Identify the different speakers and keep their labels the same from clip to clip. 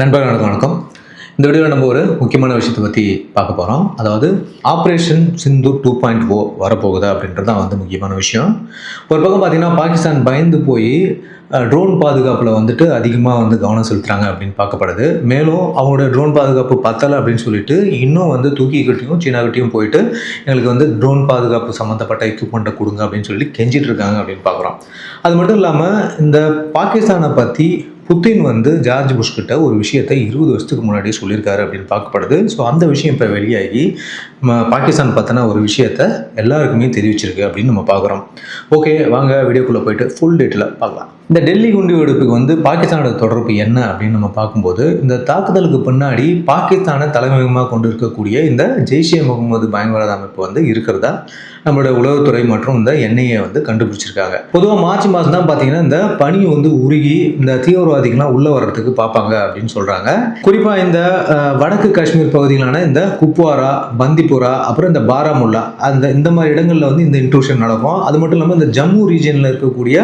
Speaker 1: நண்பர்களுக்கு வணக்கம். இந்த வீடியோவில் நம்ம ஒரு முக்கியமான விஷயத்தை பற்றி பார்க்க போகிறோம் அதாவது operation Sindhu two point O வரப்போகுது அப்படின்றது தான் வந்து முக்கியமான விஷயம். ஒரு பக்கம் பார்த்திங்கன்னா பாகிஸ்தான் பயந்து போய் ட்ரோன் பாதுகாப்பில் வந்துட்டு அதிகமாக வந்து கவனம் செலுத்துகிறாங்க அப்படின்னு பார்க்கப்படுது. மேலும் அவங்களோட ட்ரோன் பாதுகாப்பு பத்தலை அப்படின்னு சொல்லிட்டு இன்னும் வந்து தூக்கிக்கிட்டையும் சீனாக்கிட்டையும் போயிட்டு எங்களுக்கு வந்து ட்ரோன் பாதுகாப்பு சம்மந்தப்பட்ட எக்யூப்மெண்ட்டை கொடுங்க அப்படின்னு சொல்லி கெஞ்சிட்டு இருக்காங்க அப்படின்னு பார்க்குறோம். அது மட்டும் இல்லாமல் இந்த பாகிஸ்தானை பற்றி புத்தின் வந்து ஜார்ஜ் புஷ்கிட்ட ஒரு விஷயத்தை இருபது வருஷத்துக்கு முன்னாடி சொல்லியிருக்காரு அப்படின்னு பார்க்கப்படுது. ஸோ அந்த விஷயம் இப்போ வெளியாகி பாகிஸ்தான் பற்றின ஒரு விஷயத்த எல்லாருக்குமே தெரிவிச்சிருக்கு அப்படின்னு நம்ம பார்க்குறோம். ஓகே வாங்க வீடியோக்குள்ளே போயிட்டு ஃபுல் டீட்டெயிலாக பார்க்கலாம். இந்த டெல்லி குண்டு வெடிப்புக்கு வந்து பாகிஸ்தானோட தொடர்பு என்ன அப்படின்னு நம்ம பார்க்கும்போது இந்த தாக்குதலுக்கு பின்னாடி பாகிஸ்தானை தலைமையகமாக கொண்டு இருக்கக்கூடிய இந்த ஜெய்ஷே முகமது பயங்கரவாத அமைப்பு வந்து இருக்கிறதா நம்மளோட உளவுத்துறை மற்றும் இந்த எண்ணெயை வந்து கண்டுபிடிச்சிருக்காங்க. பொதுவாக மார்ச் மாதம் தான் பார்த்தீங்கன்னா இந்த பனி வந்து உருகி இந்த தீவிரவாதிகள்லாம் உள்ளே வர்றதுக்கு பார்ப்பாங்க அப்படின்னு சொல்கிறாங்க குறிப்பாக இந்த வடக்கு காஷ்மீர் பகுதிகளான இந்த குப்வாரா பந்திபுரா அப்புறம் இந்த பாராமுல்லா அந்த இந்த மாதிரி இடங்களில் வந்து இந்த இன்ட்ரூஷன் நடக்கும். அது மட்டும் இல்லாமல் இந்த ஜம்மு ரீஜனில் இருக்கக்கூடிய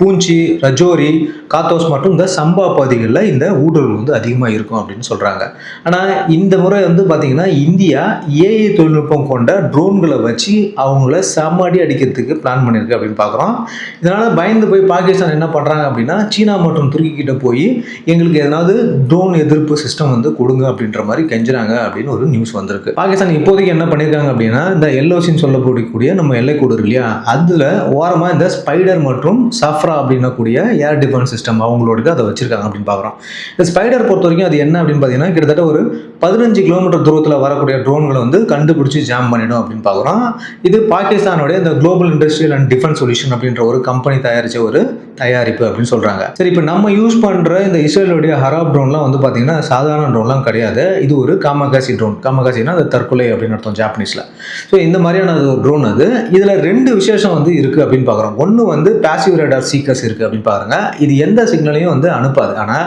Speaker 1: பூஞ்சி ரஜோரி காத்தோஸ் மற்றும் இந்த சம்பா பகுதிகளில் இந்த ஊடுருவல் வந்து அதிகமாக இருக்கும் அப்படின்னு சொல்கிறாங்க ஆனால் இந்த முறை வந்து பார்த்திங்கன்னா இந்தியா ஏஐ தொழில்நுட்பம் கொண்ட ட்ரோன்களை வச்சு அவங்கள சமாடி அடிக்கிறதுக்கு பிளான் பண்ணியிருக்கு அப்படின்னு பார்க்குறோம் இதனால் பயந்து போய் பாகிஸ்தான் என்ன பண்ணுறாங்க அப்படின்னா சீனா மற்றும் துருக்கி கிட்ட போய் எங்களுக்கு எதனாவது ட்ரோன் எதிர்ப்பு சிஸ்டம் வந்து கொடுங்க அப்படின்ற மாதிரி கெஞ்சுறாங்க அப்படின்னு ஒரு நியூஸ் வந்திருக்கு. பாகிஸ்தான் இப்போதைக்கு என்ன பண்ணியிருக்காங்க அப்படின்னா இந்த எல்லோசின்னு சொல்லக்கூடிய நம்ம எல்லைக்கூடு இருக்கு இல்லையா அதில் ஓரமாக இந்த ஸ்பைடர் மற்றும் சஃப்ரா அப்படின்னக்கூடிய ஏர் டிஃபென்ஸ் சிஸ்டம் அவங்களோட அதை வச்சிருக்காங்க அப்படின்னு பார்க்குறோம். இந்த ஸ்பைடர் பொறுத்த வரைக்கும் அது என்ன அப்படின்னு பார்த்தீங்கன்னா கிட்டத்தட்ட ஒரு பதினஞ்சு கிலோமீட்டர் தூரத்தில் வரக்கூடிய ட்ரோன்களை வந்து கண்டுபிடிச்சி ஜாம் பண்ணிடும் அப்படின்னு பார்க்குறோம். இது பாகிஸ்தானுடைய இந்த global industrial and defence solution அப்படின்ற ஒரு கம்பெனி தயாரித்த ஒரு தயாரிப்பு அப்படின்னு சொல்கிறாங்க சரி இப்போ நம்ம யூஸ் பண்ணுற இந்த இஸ்ரேலுடைய ஹராப் ட்ரோன்லாம் வந்து பார்த்தீங்கன்னா சாதாரண ட்ரோன்லாம் கிடையாது. இது ஒரு காமகாசி ட்ரோன் காமகாசினா அது தற்கொலை அப்படின்னு அர்த்தம் ஜாப்பனீஸில் ஸோ இந்த மாதிரியான ஒரு ட்ரோன் அது. இதில் ரெண்டு விசேஷம் வந்து இருக்குது அப்படின்னு பார்க்குறோம். ஒன்று வந்து பேசிவ் ரேடார் சீக்கர்ஸ் இருக்குது அப்படின்னு பாருங்கள் இது எந்த சிக்னலையும் வந்து அனுப்பாது. ஆனால்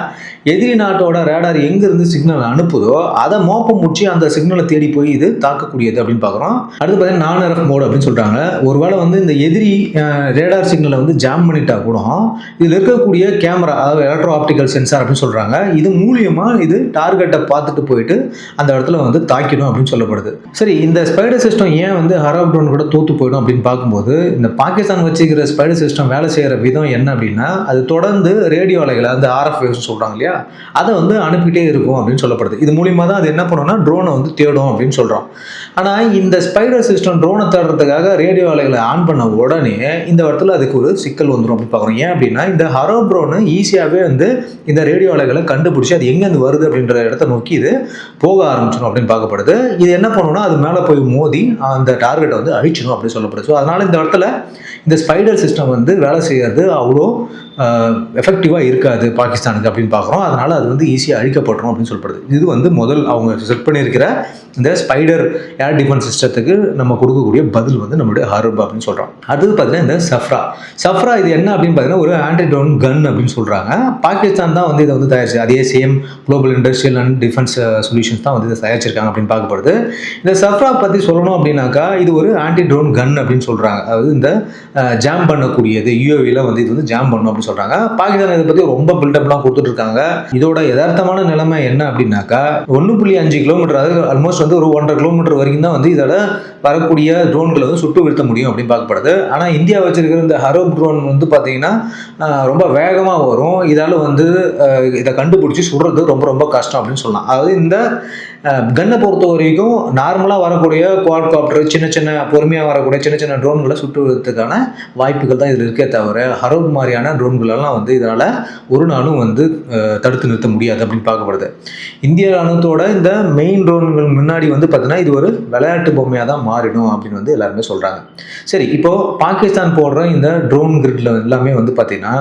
Speaker 1: எதிரி நாட்டோட ரேடார் எங்கேருந்து சிக்னல் அனுப்புதோ அதை மோப்பம் முடிச்சு அந்த சிக்னலை தேடி போய் இது தாக்கக்கூடியது அப்படின்னு பார்க்குறோம். அடுத்து பார்த்தீங்கன்னா நான் எரஃப் அப்படின்னு சொல்கிறாங்க ஒருவேளை வந்து இந்த எதிரி ரேடார் சிக்னலை வந்து ஜாம் பண்ணிட்டா கூட இதில் இருக்கக்கூடிய கேமரா அதாவது எலக்ட்ரோ ஆப்டிக்கல் சென்சார் அப்படின்னு சொல்கிறாங்க இது மூலியமாக இது டார்கெட்டை பார்த்துட்டு போயிட்டு அந்த இடத்துல வந்து தாக்கிடும் அப்படின்னு சொல்லப்படுது. சரி இந்த ஸ்பைடர் சிஸ்டம் ஏன் வந்து ஹராப் ட்ரோன் கூட தோத்து போயிடும் அப்படின்னு பார்க்கும்போது இந்த பாகிஸ்தான் வச்சுக்கிற ஸ்பைடர் சிஸ்டம் வேலை செய்கிற விதம் என்ன அப்படின்னா அது தொடர்ந்து ரேடியோ அலைகளை அந்த ஆர்எஃப் வேவ்ஸ் சொல்கிறாங்க இல்லையா? அதை வந்து அனுப்பிட்டே இருக்கும் அப்படின்னு சொல்லப்படுது. இது மூலிமா தான் அது என்ன பண்ணணும்னா ட்ரோனை வந்து தேடும் அப்படின்னு சொல்கிறோம் ஆனால் இந்த ஸ்பைடர் சிஸ்டம் ட்ரோனை தேடுறதுக்காக ரேடியோ அலைகளை ஆன் பண்ண உடனே இந்த இடத்துல அதுக்கு ஒரு சிக்கல் வந்துடும் அப்படின்னு பார்க்குறோம். ஏன் அப்படின்னா இந்த ஹரோ ட்ரோனு ஈஸியாகவே வந்து இந்த ரேடியோ அலைகளை கண்டுபிடிச்சி அது எங்கேருந்து வருது அப்படின்ற இடத்த நோக்கி இது போக ஆரம்பிச்சிடும் அப்படின்னு பார்க்கப்படுது. இது என்ன பண்ணணும்னா அது மேலே போய் மோதி அந்த டார்கெட்டை வந்து அழிச்சிடும் அப்படின்னு சொல்லப்படுது. ஸோ அதனால் இந்த இடத்துல இந்த ஸ்பைடர் சிஸ்டம் வந்து வேலை செய்யறது அவ்வளோ எஃபெக்டிவாக இருக்காது பாகிஸ்தானுக்கு அப்படின்னு பார்க்குறோம். அதனால் அது வந்து ஈஸியாக அழிக்கப்பட்டுரும் அப்படின்னு சொல்லப்படுது. இது வந்து முதல் அவங்க செட் பண்ணியிருக்கிற இந்த ஸ்பைடர் ஏர் டிஃபென்ஸ் சிஸ்டத்துக்கு நம்ம கொடுக்கக்கூடிய பதில் வந்து நம்மளுடைய ஹர்ப் அப்படின்னு சொல்கிறோம் அடுத்தது பார்த்தீங்கன்னா இந்த சஃப்ரா சஃப்ரா இது என்ன அப்படின்னு பார்த்தீங்கன்னா ஒரு ஆன்டி கன் அப்படின்னு சொல்கிறாங்க பாகிஸ்தான் தான் வந்து இதை வந்து தயாரிச்சு அதே same global industrial and defence solutions தான் வந்து இதை தயாரிச்சிருக்காங்க அப்படின்னு பார்க்கப்படுது. இந்த சஃப்ரா பற்றி சொல்லணும் அப்படின்னாக்கா இது ஒரு ஆன்டி ட்ரோன் கன் அப்படின்னு சொல்கிறாங்க அதாவது இந்த ஜாம் பண்ணக்கூடியது யூஏவியில் வந்து இது வந்து ஜாம் பண்ணும் அப்படின்னு சொல்கிறாங்க பாகிஸ்தான் இதை பற்றி ரொம்ப பில்டப்லாம் கொடுத்துட்டு இருக்காங்க. இதோட யதார்த்தமான நிலைமை என்ன அப்படின்னாக்கா ஒன்று புள்ளி அஞ்சு கிலோமீட்டர் அதாவது ஆல்மோஸ்ட் வந்து ஒரு ஒன்றரை கிலோமீட்டர் வரைக்கும் தான் வந்து இதோட வரக்கூடிய ட்ரோன்களை வந்து சுட்டு வீழ்த்த முடியும் அப்படின்னு பார்க்கப்படுது. ஆனால் இந்தியா வச்சிருக்கிற இந்த ஹரோப் ட்ரோன் வந்து பார்த்தீங்கன்னா ரொம்ப வேகமாக வரும். இதால் வந்து இதை கண்டுபிடிச்சி சுடுறது ரொம்ப ரொம்ப கஷ்டம் அப்படின்னு சொல்லலாம். அதாவது இந்த கன்னை பொறுத்த வரைக்கும் நார்மலாக வரக்கூடிய குவாட்காப்டர் சின்ன சின்ன பொறுமையாக வரக்கூடிய சின்ன சின்ன ட்ரோன்களை சுட்டுவதற்கான வாய்ப்புகள் தான் இதில் இருக்கே தவிர ஹரோப் மாதிரியான ட்ரோன்களெல்லாம் வந்து இதனால் ஒரு நாளும் வந்து தடுத்து நிறுத்த முடியாது அப்படின்னு பார்க்கப்படுது. இந்திய ராணுவத்தோட இந்த மெயின் ட்ரோன்கள் முன்னாடி வந்து பார்த்தீங்கன்னா இது ஒரு விளையாட்டு பொம்மையாக தான் மாறிடும் அப்படின்னு வந்து எல்லாருமே சொல்கிறாங்க சரி இப்போ பாகிஸ்தான் போடுற இந்த ட்ரோன் கிரிட்ல எல்லாமே வந்து பார்த்தீங்கன்னா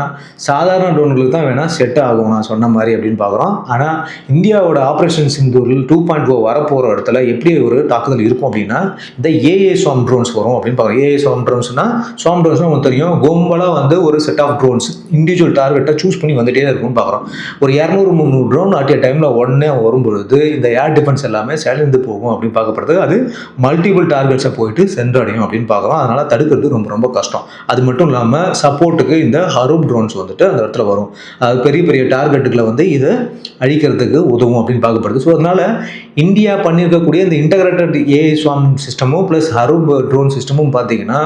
Speaker 1: சாதாரண ட்ரோன்களுக்கு தான் வேணால் செட் ஆகும் நான் சொன்ன மாதிரி அப்படின்னு பார்க்குறோம். ஆனால் இந்தியாவோட ஆப்ரேஷன் சிந்தூரில் டூ பாயிண்ட் ஓ oh வரப்போகிற இடத்துல எப்படி ஒரு தாக்குதல் இருக்கும் அப்படின்னா இந்த ஏஏ சோம் ட்ரோன்ஸ் வரும் அப்படின்னு பார்க்குறோம். ஏஏ சோம் ட்ரோன்ஸ்னால் சோம் ட்ரோன்ஸ்னா உங்களுக்கு தெரியும். கும்பலாக வந்து ஒரு செட் ஆஃப் ட்ரோன்ஸ் இண்டிவிஜுவல் டார்கெட்டை சூஸ் பண்ணி வந்துட்டே இருக்கும்னு பார்க்குறோம். ஒரு இரநூறு முந்நூறு ட்ரோன் ஆட்டிய டைமில் உடனே வரும்பொழுது இந்த ஏர் டிஃபென்ஸ் எல்லாமே சேர்ந்து போகும் அப்படின்னு பார்க்கப்படுது. அது மல்டிபிள் டார்கெட்ஸை போயிட்டு சென்றடையும் அப்படின்னு பார்க்குறோம். அதனால் தடுக்கிறது ரொம்ப ரொம்ப கஷ்டம். அது மட்டும் இல்லாமல் சப்போர்ட்டுக்கு இந்த ஹரூப் ட்ரோன்ஸ் வந்துட்டு அந்த இடத்துல வரும். அது பெரிய பெரிய டார்கெட்டுகளை வந்து இதை அழிக்கிறதுக்கு உதவும் அப்படின்னு பார்க்கப்படுது. ஸோ அதனால் இந்தியா பண்ணியிருக்கக்கூடிய இந்த இன்டகிரேட்டட் ஏஐ ஸ்வாம் சிஸ்டமும் ப்ளஸ் ஹரூப் ட்ரோன் சிஸ்டமும் பார்த்தீங்கன்னா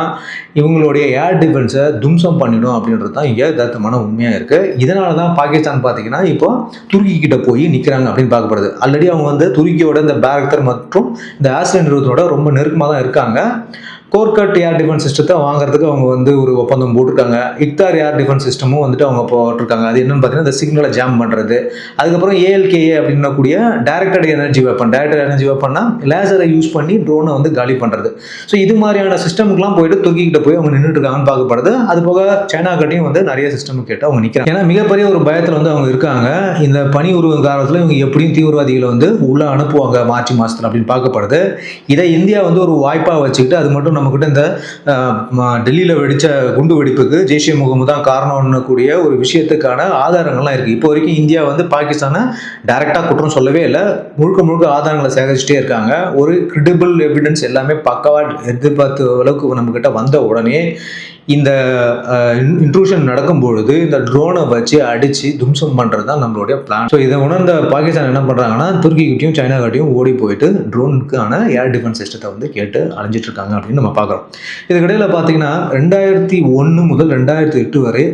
Speaker 1: இவங்களுடைய ஏர் டிஃபென்ஸை தும்சம் பண்ணிடும் அப்படின்றது தான் இங்கே யதார்த்தமான உண்மையாக இருக்குது இதனால தான் பாகிஸ்தான் பார்த்தீங்கன்னா இப்போ துருக்கி கிட்ட போய் நிற்கிறாங்க அப்படின்னு பார்க்கப்படுது. ஆல்ரெடி அவங்க வந்து துருக்கியோட இந்த பேரக்தர் மற்றும் இந்த ஆஸ்திரேலியன் நிறுவனத்தோட ரொம்ப நெருக்கமாக தான் இருக்காங்க. கோர்கட் ஏர் டிஃபென்ஸ் சிஸ்டத்தை வாங்குறதுக்கு அவங்க வந்து ஒரு ஒப்பந்தம் போட்டிருக்காங்க. இக்தார் ஏர் டிஃபென்ஸ் சிஸ்டமும் வந்துட்டு அவங்க போட்டிருக்காங்க. அது என்னன்னு பார்த்தீங்கன்னா இந்த சிக்னலை ஜாம் பண்ணுறது அதுக்கப்புறம் ஏஎல்கேஏ அப்படின்னக்கூடிய directed energy weapon directed energy வெப்பன்னா லேசரை யூஸ் பண்ணி ட்ரோனை வந்து காலி பண்ணுறது ஸோ இது மாதிரியான சிஸ்டமுக்குலாம் போயிட்டு துருக்கி போய் அவங்க நின்றுட்டு இருக்காங்கன்னு பார்க்கப்படுது. அது போக சைனா கட்டையும் வந்து நிறைய சிஸ்டம் கேட்டு அவங்க நிற்கிறாங்க ஏன்னா மிகப்பெரிய ஒரு பயத்தில் வந்து அவங்க இருக்காங்க. இந்த பனி உருவ காலத்தில் இவங்க எப்படியும் தீவிரவாதிகளை வந்து உள்ளே அனுப்புவாங்க மார்ச் மாதத்தில் அப்படின்னு பார்க்கப்படுது. இதை இந்தியா வந்து ஒரு வாய்ப்பாக வச்சுக்கிட்டு அது மட்டும் நம்மக்கிட்ட இந்த டெல்லியில் வெடித்த குண்டு வெடிப்புக்கு ஜெய்ஷே முகமது தான் காரணம்னு கூடிய ஒரு விஷயத்துக்கான ஆதாரங்கள்லாம் இருக்குது இப்போ வரைக்கும் இந்தியா வந்து பாகிஸ்தானை டைரெக்டாக குற்றம் சொல்லவே இல்லை. முழுக்க முழுக்க ஆதாரங்களை சேகரிச்சுட்டே இருக்காங்க. ஒரு கிரெடிபிள் எவிடன்ஸ் எல்லாமே பக்கவாக எதிர்பார்த்த அளவுக்கு நம்மக்கிட்ட வந்த உடனே இந்த இன்ட்ரூஷன் நடக்கும் பொழுது இந்த ட்ரோனை வச்சு அடித்து தும்சம் பண்ணுறது தான் நம்மளுடைய பிளான் ஸோ இதை உணர்ந்த பாகிஸ்தான் என்ன பண்ணுறாங்கன்னா துருக்கிக்கிட்டையும் சைனாக்கிட்டையும் ஓடி போயிட்டு ட்ரோனுக்கான ஏர் டிஃபென்ஸ் சிஸ்டத்தை வந்து கேட்டு அழிஞ்சிட்டு இருக்காங்க அப்படின்னு நம்ம பார்க்குறோம். இதுக்கிடையில் பார்த்தீங்கன்னா ரெண்டாயிரத்தி ஒன்று முதல் ரெண்டாயிரத்தி எட்டு வரை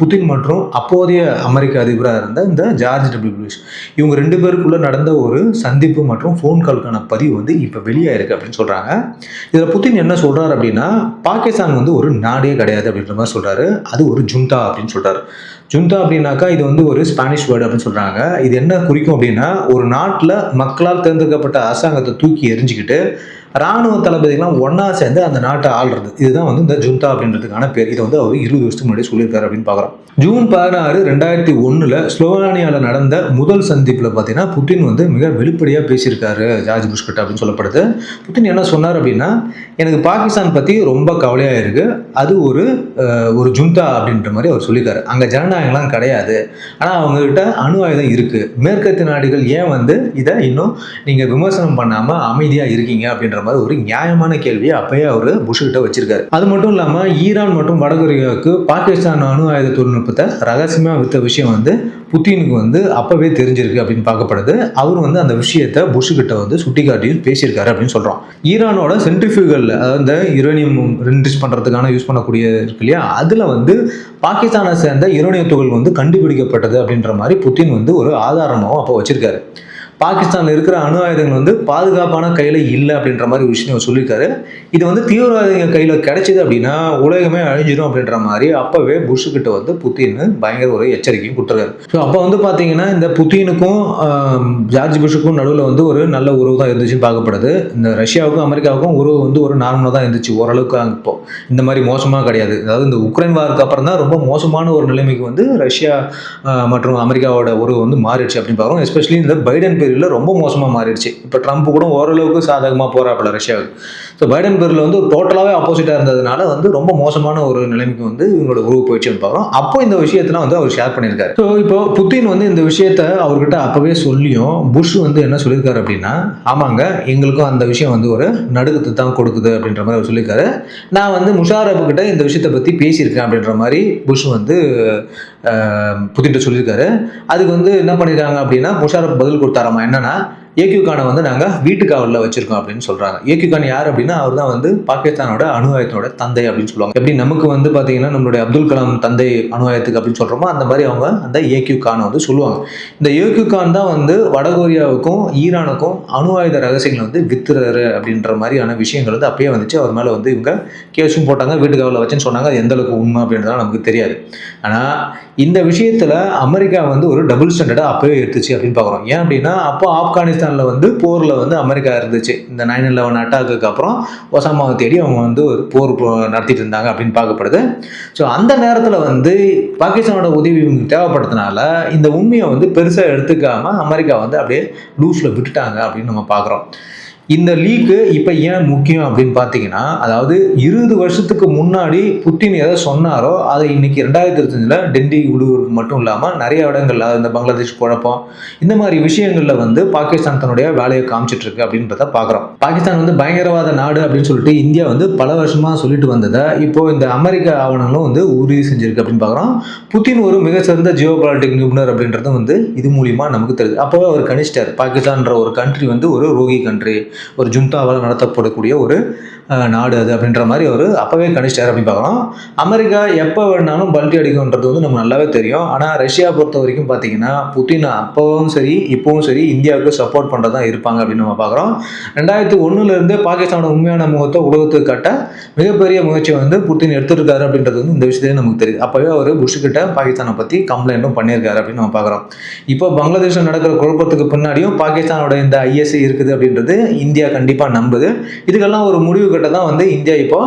Speaker 1: புதின் மற்றும் அப்போதைய அமெரிக்க அதிபராக இருந்த இந்த ஜார்ஜ் டபிள்யூ புஷ் இவங்க ரெண்டு பேருக்குள்ளே நடந்த ஒரு சந்திப்பு மற்றும் ஃபோன் கால்க்கான பதிவு வந்து இப்போ வெளியாயிருக்கு அப்படின்னு சொல்கிறாங்க இதில் புதின் என்ன சொல்கிறார் அப்படின்னா பாகிஸ்தான் வந்து ஒரு நாடே கிடையாது அப்படின்ற மாதிரி சொல்கிறாரு அது ஒரு ஜுண்டா அப்படின்னு சொல்கிறாரு ஜுண்டா அப்படின்னாக்கா இது வந்து ஒரு ஸ்பானிஷ் வேர்டு அப்படின்னு சொல்கிறாங்க இது என்ன குறிக்கும் அப்படின்னா ஒரு நாட்டில் மக்களால் தேர்ந்தெடுக்கப்பட்ட அரசாங்கத்தை தூக்கி எரிஞ்சுக்கிட்டு ராணுவ தளபதிகள்லாம் ஒன்றா சேர்ந்து அந்த நாட்டை ஆள்றது. இதுதான் வந்து இந்த ஜுந்தா அப்படின்றதுக்கான பேர். இதை வந்து அவர் இருபது வருஷத்துக்கு முன்னாடி சொல்லியிருக்காரு அப்படின்னு பார்க்குறோம். ஜூன் பதினாறு ரெண்டாயிரத்தி ஒன்றில் ஸ்லோவானியாவில் நடந்த முதல் சந்திப்பில் பார்த்தீங்கன்னா புட்டின் வந்து மிக வெளிப்படையாக பேசியிருக்காரு ஜார்ஜ் புஷ்கட் அப்படின்னு சொல்லப்படுது. புட்டின் என்ன சொன்னார் அப்படின்னா எனக்கு பாகிஸ்தான் பற்றி ரொம்ப கவலையாக இருக்குது அது ஒரு ஒரு ஜுந்தா அப்படின்ற மாதிரி அவர் சொல்லியிருக்காரு. அங்கே ஜனநாயகம்லாம் கிடையாது. ஆனால் அவங்ககிட்ட அணு ஆயுதம் இருக்குது மேற்கத்திய நாடுகள் ஏன் வந்து இதை இன்னும் நீங்கள் விமர்சனம் பண்ணாமல் அமைதியாக இருக்கீங்க அப்படின்ற மாதிரி ஒரு நியாயமான கேள்வியை அப்பயே அவர் புஷ்கிட்ட வச்சிருக்காரு. அது மட்டும் இல்லாமல் ஈரான் மற்றும் வடகொரியாவுக்கு பாகிஸ்தான் அணு ஆயுத தொழில்நுட்பத்தை ரகசியமாக வித்த விஷயம் வந்து புத்தினுக்கு வந்து அப்பவே தெரிஞ்சிருக்கு அப்படின்னு பார்க்கப்படுது. அவர் வந்து அந்த விஷயத்தை புஷ்கிட்ட வந்து சுட்டிக்காட்டியும் பேசியிருக்காரு அப்படின்னு சொல்கிறோம் ஈரானோட சென்ட்ரிஃபியூகல் அதாவது இந்த யுரேனியம் ரின்ரிச் பண்ணுறதுக்கான யூஸ் பண்ணக்கூடிய இருக்கு இல்லையா? அதில் வந்து பாகிஸ்தானை சேர்ந்த யுரேனிய துகள் வந்து கண்டுபிடிக்கப்பட்டது அப்படின்ற மாதிரி புத்தின் வந்து ஒரு ஆதாரமாகவும் அப்போ வச்சிருக்காரு. பாகிஸ்தானில் இருக்கிற அணு ஆயுதங்கள் வந்து பாதுகாப்பான கையில் இல்லை அப்படின்ற மாதிரி ஒரு விஷயம் சொல்லியிருக்காரு. இது வந்து தீவிரவாதிங்க கையில் கிடைச்சிது அப்படின்னா உலகமே அழிஞ்சிடும் அப்படின்ற மாதிரி அப்போவே புஷ்ஷுக்கிட்ட வந்து புத்தின் பயங்கர ஒரு எச்சரிக்கையும் கொடுத்துருக்காரு. ஸோ அப்போ வந்து பார்த்தீங்கன்னா இந்த புத்தினுக்கும் ஜார்ஜ் புஷ்ஷுக்கும் நடுவில் வந்து ஒரு நல்ல உறவு தான் இருந்துச்சுன்னு பார்க்கப்படுது. இந்த ரஷ்யாவுக்கும் அமெரிக்காவுக்கும் உறவு வந்து ஒரு நார்மலாக தான் இருந்துச்சு ஓரளவுக்கு இப்போ. இந்த மாதிரி மோசமாக கிடையாது. அதாவது இந்த உக்ரைன் வாருக்கு அப்புறம் தான் ரொம்ப மோசமான ஒரு நிலைமைக்கு வந்து ரஷ்யா மற்றும் அமெரிக்காவோட உறவு வந்து மாறிடுச்சு அப்படின்னு பார்க்குறோம். எஸ்பெஷலி இந்த பைடன் பீரியடில் ரொம்ப மோசமாக மாறிடுச்சு. இப்போ ட்ரம்ப் கூட ஓரளவுக்கு சாதகமாக போகிறாப்புல ரஷ்யாவுக்கு. ஸோ பைடன் பீரியடில் வந்து டோட்டலாகவே ஆப்போசிட்டாக இருந்ததுனால வந்து ரொம்ப மோசமான ஒரு நிலைமைக்கு வந்து இவங்களோட உறவு போயிடுச்சுன்னு பார்க்குறோம். அப்போ இந்த விஷயத்தெல்லாம் வந்து அவர் ஷேர் பண்ணியிருக்காரு. ஸோ இப்போ புத்தின் வந்து இந்த விஷயத்த அவர்கிட்ட அப்போவே சொல்லியும் புஷ் வந்து என்ன சொல்லியிருக்காரு அப்படின்னா ஆமாங்க எங்களுக்கும் அந்த விஷயம் வந்து ஒரு நடுக்கத்தை தான் கொடுக்குது அப்படின்ற மாதிரி அவர் சொல்லியிருக்காரு. நான் வந்து முஷாரப் கிட்ட இந்த விஷயத்தை பற்றி பேசியிருக்கேன் அப்படின்ற மாதிரி புஷ் வந்து ஆஹ், சொல்லியிருக்காரு. அதுக்கு வந்து என்ன பண்ணியிருக்காங்க அப்படின்னா முஷாரப் பதில் கொடுத்தாராமா என்னன்னா ஏக்யூ கானை வந்து நாங்கள் வீட்டுக்காவலில் வச்சிருக்கோம் அப்படின்னு சொல்கிறாங்க ஏக்யூ கான் யார் அப்படின்னா அவர் தான் வந்து பாகிஸ்தானோட அணுவாயத்தோட தந்தை அப்படின்னு சொல்லுவாங்க. எப்படி நமக்கு வந்து பார்த்தீங்கன்னா நம்மளுடைய அப்துல் கலாம் தந்தை அணுவாயத்துக்கு அப்படின்னு சொல்கிறோமோ அந்த மாதிரி அவங்க அந்த ஏக்யூ கானை வந்து சொல்லுவாங்க. இந்த ஏக்யூ கான் தான் வந்து வடகொரியாவுக்கும் ஈரானுக்கும் அணு ஆயுத ரகசியங்களை வந்து வித்துறாரு அப்படின்ற மாதிரியான விஷயங்கள் வந்து அப்பயே வந்துச்சு. அவர் மேலே வந்து இவங்க கேஸும் போட்டாங்க வீட்டுக்காவலில் வச்சுன்னு சொன்னாங்க. அது எந்த அளவுக்கு உண்மை அப்படின்றதுலாம் நமக்கு தெரியாது. ஆனால் இந்த விஷயத்தில் அமெரிக்கா வந்து ஒரு டபுள் ஸ்டாண்டர்டாக அப்பவே எடுத்துச்சு அப்படின்னு பார்க்குறோம். ஏன் அப்படின்னா அப்போ ஆப்கானிஸ்தானில் வந்து போரில் வந்து அமெரிக்கா இருந்துச்சு. இந்த நைன் லெவன் அட்டாக்கு அப்புறம் ஒசாமாவை தேடி அவங்க வந்து ஒரு போர் போ- நடத்திட்டு இருந்தாங்க அப்படின்னு பார்க்கப்படுது. ஸோ அந்த நேரத்தில் வந்து பாகிஸ்தானோட உதவி இவங்களுக்கு இந்த உண்மையை வந்து பெருசாக எடுத்துக்காமல் அமெரிக்கா வந்து அப்படியே லூஸில் விட்டுட்டாங்க அப்படின்னு நம்ம பார்க்குறோம். இந்த லீக்கு இப்போ ஏன் முக்கியம் அப்படின்னு பார்த்தீங்கன்னா அதாவது இருபது வருஷத்துக்கு முன்னாடி புட்டின் எதை சொன்னாரோ அதை இன்னைக்கு ரெண்டாயிரத்தி இருபத்தஞ்சில் டெல்லி விடுவதற்கு மட்டும் இல்லாமல் நிறைய இடங்கள்ல இந்த பங்களாதேஷ் குழப்பம் இந்த மாதிரி விஷயங்களில் வந்து பாகிஸ்தான் தன்னுடைய வேலையை காமிச்சிட்டு இருக்கு அப்படின்றத பார்க்குறோம் பாகிஸ்தான் வந்து பயங்கரவாத நாடு அப்படின்னு சொல்லிட்டு இந்தியா வந்து பல வருஷமாக சொல்லிட்டு வந்ததை இப்போ இந்த அமெரிக்க ஆவணங்களும் வந்து உறுதி செஞ்சிருக்கு அப்படின்னு பார்க்குறோம் புதின் ஒரு மிகச்சிறந்த ஜியோ பாலிட்டிக் நிபுணர் அப்படின்றது வந்து இது மூலியமா நமக்கு தெரியுது. அப்போவே அவர் கணிச்சிட்டார். பாகிஸ்தான்ற ஒரு கண்ட்ரி வந்து ஒரு ரோகி கண்ட்ரி ஒரு ஜுந்தாவால் நடத்தப்படக்கூடிய ஒரு நாடு அது அப்படின்ற மாதிரி ஒரு அப்போவே கணிச்சிட்டார் அப்படின்னு பார்க்குறோம் அமெரிக்கா எப்போ வேணாலும் பல்டி அடிக்கும்ன்றது வந்து நம்ம நல்லாவே தெரியும். ஆனால் ரஷ்யா பொறுத்த வரைக்கும் பார்த்தீங்கன்னா புட்டின் அப்போவும் சரி இப்போவும் சரி இந்தியாவுக்கு சப்போர்ட் பண்ணுறதா இருப்பாங்க அப்படின்னு நம்ம பார்க்குறோம். ரெண்டாயிரத்தி ஒன்றுலேருந்து பாகிஸ்தானோட உண்மையான முகத்தை உலகத்துக்கு காட்ட மிகப்பெரிய முயற்சி வந்து புட்டின் எடுத்துருக்காரு அப்படின்றது வந்து இந்த விஷயத்தையே நமக்கு தெரியுது. அப்போவே அவர் புஷ்கிட்ட பாகிஸ்தானை பற்றி கம்ப்ளைண்ட்டும் பண்ணியிருக்காரு அப்படின்னு நம்ம பார்க்குறோம். இப்போ பங்களாதேஷில் நடக்கிற குழப்பத்துக்கு பின்னாடியும் பாகிஸ்தானோட இந்த ஐஎஸ்ஐ இருக்குது அப்படின்றது இந்தியா கண்டிப்பாக நம்புது. இதுக்கெல்லாம் ஒரு முடிவு கட்ட தான் வந்து இந்தியா இப்போ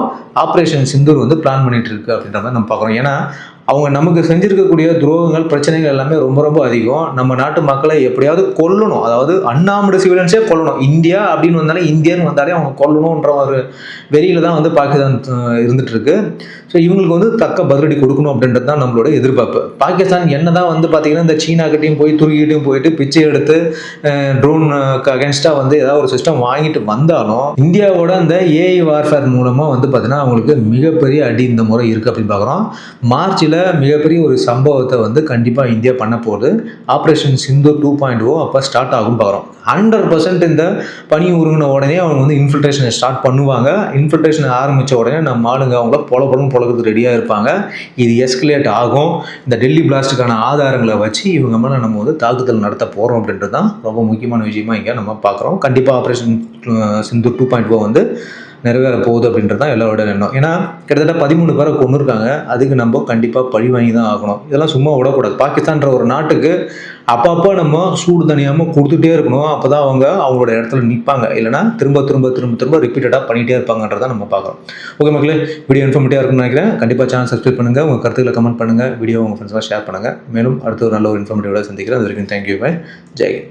Speaker 1: ஆப்ரேஷன் சிந்தூர் வந்து பிளான் பண்ணிட்டு இருக்கு அப்படின்ற மாதிரி நம்ம பார்க்குறோம். ஏன்னா அவங்க நமக்கு செஞ்சுருக்கக்கூடிய துரோகங்கள் பிரச்சனைகள் எல்லாமே ரொம்ப ரொம்ப அதிகம். நம்ம நாட்டு மக்களை எப்படியாவது கொல்லணும். அதாவது அண்ணாமடு சிவிலன்ஸே கொல்லணும். இந்தியா அப்படின்னு வந்தாலே இந்தியான்னு வந்தாலே அவங்க கொல்லணுன்ற ஒரு வெறியில தான் வந்து பாகிஸ்தான் இருந்துகிட்ருக்கு இருந்துட்டு இருக்கு ஸோ இவங்களுக்கு வந்து தக்க பதிலடி கொடுக்கணும் அப்படின்றது தான் நம்மளோட எதிர்பார்ப்பு. பாகிஸ்தான் என்ன தான் வந்து பார்த்தீங்கன்னா இந்த சீனாக்கிட்டையும் போய் துருக்கிட்டையும் போயிட்டு பிச்சை எடுத்து ட்ரோன் அகேன்ஸ்டாக வந்து ஏதாவது ஒரு சிஸ்டம் வாங்கிட்டு வந்தாலும் இந்தியாவோட அந்த ஏஐ வார்ஃபேர் மூலமாக வந்து பார்த்தீங்கன்னா அவங்களுக்கு மிகப்பெரிய அடி இந்த முறை இருக்குது அப்படின்னு பார்க்குறோம். மார்ச்சில் மிகப்பெரிய ஒரு சம்பவத்தை வந்து கண்டிப்பாக இந்தியா பண்ண போகுது. Operation Sindhu two point O அப்போ ஸ்டார்ட் ஆகும் பார்க்குறோம். ஹண்ட்ரட் பர்சன்ட் இந்த பனி உருங்கின உடனே அவங்க வந்து இன்ஃபில்ட்ரேஷனை ஸ்டார்ட் பண்ணுவாங்க. இன்ஃபில்ட்ரேஷன் ஆரம்பித்த உடனே நம்ம ஆளுங்க அவங்கள பொல பொலம் பொழக்கிறதுக்கு ரெடியாக இருப்பாங்க. இது எஸ்கலேட் ஆகும். இந்த டெல்லி பிளாஸ்டுக்கான ஆதாரங்களை வச்சு இவங்க மேலே நம்ம வந்து தாக்குதல் நடத்த போகிறோம் அப்படின்றது தான் ரொம்ப முக்கியமான விஷயமா இங்கே நம்ம பார்க்குறோம். கண்டிப்பாக operation Sindhu two point O வந்து நிறைவேற போகுது அப்படின்றது தான் எல்லாரோட எண்ணம். ஏன்னா கிட்டத்தட்ட பதிமூணு பேரை கொண்டுருக்காங்க அதுக்கு நம்ம கண்டிப்பாக பழி வாங்கி தான் ஆகணும். இதெல்லாம் சும்மா விடக்கூடாது. பாகிஸ்தான்ற ஒரு நாட்டுக்கு அப்பப்போ நம்ம சூடு தனியாமல் கொடுத்துட்டே இருக்கணும். அப்போ தான் அவங்க அவங்களோட இடத்துல நிற்பாங்க இல்லைனா திரும்ப திரும்ப திரும்ப திரும்ப ரிப்பீட்டடாக பண்ணிகிட்டே இருப்பாங்கன்றதை நம்ம பார்க்குறோம். ஓகே மக்களே வீடியோ இன்ஃபார்மேட்டிவாக இருக்கும்னு நினைக்கிறேன். கண்டிப்பாக சேனல் சப்ஸ்கிரைப் பண்ணுங்கள் உங்கள் கருத்துக்களை கமெண்ட் பண்ணுங்கள் வீடியோ உங்கள் ஃப்ரெண்ட்ஸ்லாம் ஷேர் பண்ணுங்கள் மேலும் அடுத்த ஒரு நல்ல ஒரு இன்ஃபர்மேட்டிவோட சந்திக்கிறேன். அது வரைக்கும் தேங்க்யூ பை ஜெய்.